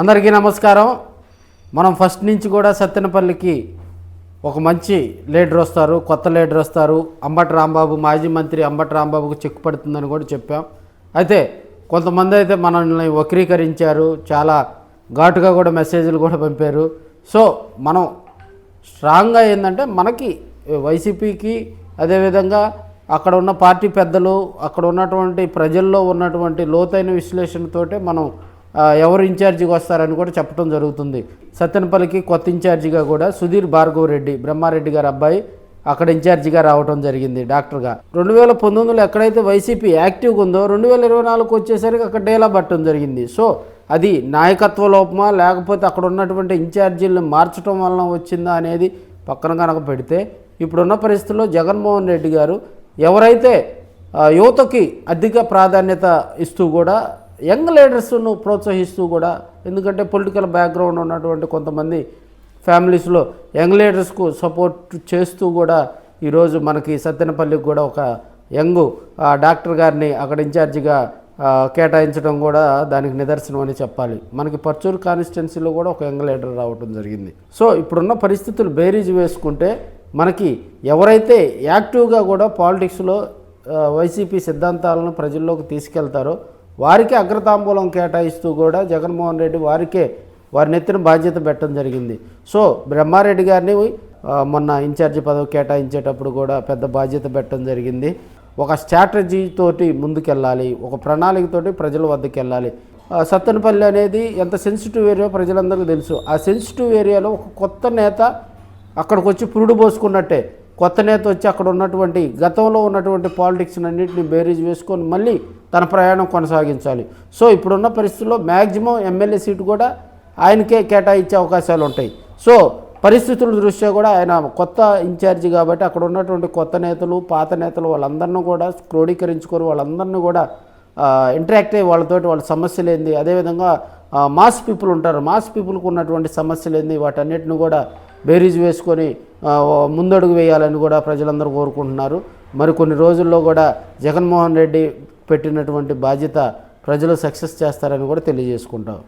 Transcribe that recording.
అందరికీ నమస్కారం. మనం ఫస్ట్ నుంచి కూడా సత్తెనపల్లికి ఒక మంచి లీడర్ వస్తారు కొత్త లీడర్ వస్తారు. అంబటి రాంబాబు మాజీ మంత్రి అంబటి రాంబాబుకు చెక్ పడుతుందని కూడా చెప్పాం. అయితే కొంతమంది అయితే మనల్ని వక్రీకరించారు చాలా ఘాటుగా కూడా మెసేజ్లు కూడా పంపారు. సో మనం స్ట్రాంగ్గా ఏంటంటే మనకి వైసీపీకి అదేవిధంగా అక్కడ ఉన్న పార్టీ పెద్దలు అక్కడ ఉన్నటువంటి ప్రజల్లో ఉన్నటువంటి లోతైన విశ్లేషణతోటే మనం ఎవరు ఇన్ఛార్జిగా వస్తారని కూడా చెప్పడం జరుగుతుంది. సత్తెనపల్లికి కొత్త ఇన్ఛార్జిగా కూడా సుధీర్ భార్గవ్ రెడ్డి బ్రహ్మారెడ్డి గారి అబ్బాయి అక్కడ ఇన్ఛార్జిగా రావడం జరిగింది డాక్టర్గా. రెండు వేల పంతొమ్మిదిలో ఎక్కడైతే వైసీపీ యాక్టివ్గా ఉందో రెండు వేల ఇరవై నాలుగు వచ్చేసరికి అక్కడ డేలా పట్టడం జరిగింది. సో అది నాయకత్వ లోపమా లేకపోతే అక్కడ ఉన్నటువంటి ఇన్ఛార్జీలను మార్చడం వలన వచ్చిందా అనేది పక్కన కనుక పెడితే ఇప్పుడున్న పరిస్థితుల్లో జగన్మోహన్ రెడ్డి గారు ఎవరైతే యువతకి అధిక ప్రాధాన్యత ఇస్తూ కూడా యంగ్ లీడర్స్ను ప్రోత్సహిస్తూ కూడా ఎందుకంటే పొలిటికల్ బ్యాక్గ్రౌండ్ ఉన్నటువంటి కొంతమంది ఫ్యామిలీస్లో యంగ్ లీడర్స్కు సపోర్ట్ చేస్తూ కూడా ఈరోజు మనకి సత్తెనపల్లికి కూడా ఒక యంగ్ డాక్టర్ గారిని అక్కడ ఇన్ఛార్జిగా కేటాయించడం కూడా దానికి నిదర్శనం అని చెప్పాలి. మనకి పర్చూరు కాన్స్టిట్యున్సీలో కూడా ఒక యంగ్ లీడర్ రావడం జరిగింది. సో ఇప్పుడున్న పరిస్థితులు బేరీజ్ వేసుకుంటే మనకి ఎవరైతే యాక్టివ్గా కూడా పాలిటిక్స్లో వైసీపీ సిద్ధాంతాలను ప్రజల్లోకి తీసుకెళ్తారో వారికే అగ్రతాంబూలం కేటాయిస్తూ కూడా జగన్మోహన్ రెడ్డి వారికే వారి నెత్తిన బాధ్యత పెట్టడం జరిగింది. సో బ్రహ్మారెడ్డి గారిని మొన్న ఇన్ఛార్జి పదవి కేటాయించేటప్పుడు కూడా పెద్ద బాధ్యత పెట్టడం జరిగింది. ఒక స్ట్రాటజీ తోటి ముందుకెళ్ళాలి ఒక ప్రణాళికతోటి ప్రజల వద్దకు వెళ్ళాలి సత్తెనపల్లి అనేది ఎంత సెన్సిటివ్ ఏరియా ప్రజలందరికీ తెలుసు. ఆ సెన్సిటివ్ ఏరియాలో ఒక కొత్త నేత అక్కడికి వచ్చి పురుడు పోసుకున్నట్టే. కొత్త నేత వచ్చి అక్కడ ఉన్నటువంటి గతంలో ఉన్నటువంటి పాలిటిక్స్ అన్నింటినీ బేరీజ్ వేసుకొని మళ్ళీ తన ప్రయాణం కొనసాగించాలి. సో ఇప్పుడున్న పరిస్థితుల్లో మ్యాక్సిమం ఎమ్మెల్యే సీటు కూడా ఆయనకే కేటాయించే అవకాశాలు ఉంటాయి. సో పరిస్థితుల దృష్ట్యా కూడా ఆయన కొత్త ఇన్ఛార్జి కాబట్టి అక్కడ ఉన్నటువంటి కొత్త నేతలు పాత నేతలు వాళ్ళందరినీ కూడా క్రోడీకరించుకొని వాళ్ళందరినీ కూడా ఇంటరాక్ట్ అయ్యి వాళ్ళతోటి వాళ్ళ సమస్యలు ఏంది? అదేవిధంగా మాస్ పీపుల్ ఉంటారు. మాస్ పీపుల్కి ఉన్నటువంటి సమస్యలు ఏంది? వాటన్నిటిని కూడా బేరీజ్ వేసుకొని ముందడుగు వేయాలని కూడా ప్రజలందరూ కోరుకుంటున్నారు. మరి కొన్ని రోజుల్లో కూడా జగన్మోహన్ రెడ్డి పెట్టినటువంటి బాధ్యత ప్రజలు సక్సెస్ చేస్తారని కూడా తెలియజేసుకుంటాం.